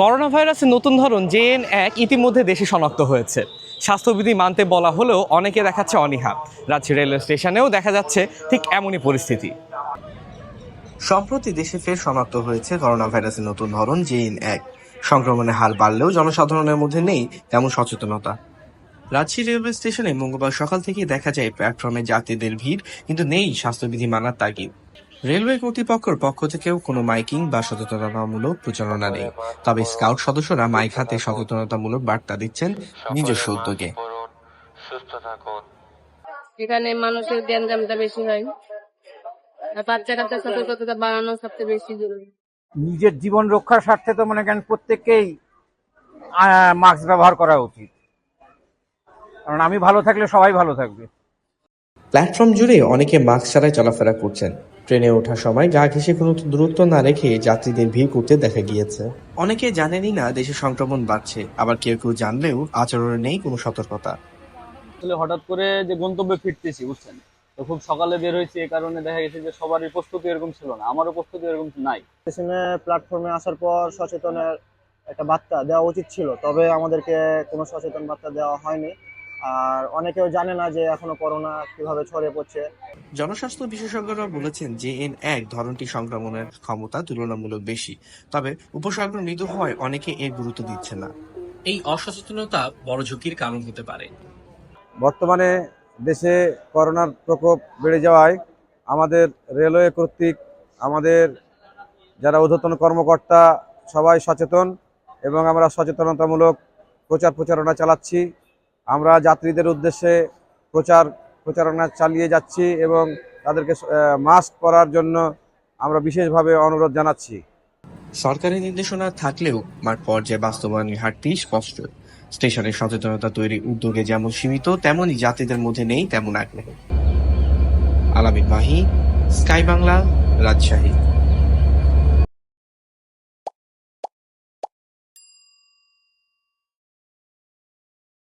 Corona ভাইরাসের নতুন ধরন জেএন এক ইতিমধ্যে দেশে শনাক্ত হয়েছে। স্বাস্থ্যবিধি মানতে বলা হলেও অনেকে দেখাচ্ছে অনীহা। রাজ্য রেলওয়ে স্টেশনেও দেখা যাচ্ছে ঠিক এমনই পরিস্থিতি। সম্প্রতি দেশে ফের শনাক্ত হয়েছে করোনা ভাইরাসের নতুন ধরন জেইন এক। সংক্রমণের হার বাড়লেও জনসাধারণের মধ্যে নেই তেমন সচেতনতা। রাজশাহী রেলওয়ে স্টেশনে মঙ্গলবার সকাল থেকে দেখা যায় প্ল্যাটফর্মে যাত্রীদের ভিড়, কিন্তু নেই স্বাস্থ্যবিধি মানার তাগিদ। রেলওয়ে কর্তৃপক্ষের পক্ষ থেকেও কোনো মাইকিং বা সচেতনতামূলক প্রচারণা নেই। তবে স্কাউট সদস্যরা মাইক হাতে সচেতনতামূলক বার্তা দিচ্ছেন নিজস্ব উদ্যোগে। এখানে মানুষের গ্যাঞ্জামটা বেশি হয়। আর বাচ্চা কাচ্চা সতর্কতা বাড়ানো সবচেয়ে বেশি জরুরি। নিজের জীবন রক্ষার স্বার্থে তো মনে করেন প্রত্যেককেই মাস্ক ব্যবহার করা উচিত। কারণ আমি ভালো থাকলে সবাই ভালো থাকবে। প্ল্যাটফর্ম জুড়ে অনেকে মাস্ক ছাড়াই চলাফেরা করছেন। ট্রেনে ওঠার সময় গা ঘেঁষে কোনো দূরত্ব না রেখে যাত্রীদের ভিড় করতে দেখা গিয়েছে। অনেকে জানেনই না দেশে সংক্রমণ বাড়ছে আবার কেউ কেউ জানলেও আচরণে নেই কোনো সতর্কতা। আসলে হঠাৎ করে যে গন্তব্যে ফিরতেছি বুঝছেন? তো খুব সকালে বের হয়েছি এই কারণে দেখা গেছে যে সবারই প্রস্তুতি এরকম ছিল না আমারও প্রস্তুতি এরকম নাই। স্টেশনে প্ল্যাটফর্মে আসার পর সচেতনের একটা বার্তা দেওয়া উচিত ছিল তবে আমাদেরকে কোনো সচেতন বার্তা দেওয়া হয়নি। আর অনেকেও জানে না যে এখনও করোনা কীভাবে ছড়িয়ে পড়ছে। জনস্বাস্থ্য বিশেষজ্ঞরা বলেছেন যে এন এক ধরনটি সংক্রমণের ক্ষমতা তুলনামূলক বেশি তবে উপসর্গ মৃদু হওয়ায় অনেকে এর গুরুত্ব দিচ্ছে না। এই অসচেতনতা বড় ঝুঁকির কারণ হতে পারে। বর্তমানে দেশে করোনার প্রকোপ বেড়ে যাওয়ায় আমাদের রেলওয়ে কর্তৃক আমাদের যারা ঊর্ধ্বতন কর্মকর্তা সবাই সচেতন এবং আমরা সচেতনতামূলক প্রচার প্রচারণা চালাচ্ছি। আমরা যাত্রীদের উদ্দেশ্যে প্রচার, প্রচারণা চালিয়ে যাচ্ছি এবং তাদেরকে মাস্ক পরার জন্য আমরা বিশেষভাবে অনুরোধ জানাচ্ছি। সরকারি নির্দেশনা থাকলেও মাঠ পর্যায়ে বাস্তবায়নের হারটি স্পষ্ট। স্টেশনের সচেতনতা তৈরি উদ্যোগে যেমন সীমিত, তেমনই যাত্রীদের মধ্যে নেই তেমন আগ্রহ। আলামিন মাহি, স্কাই বাংলা, রাজশাহী।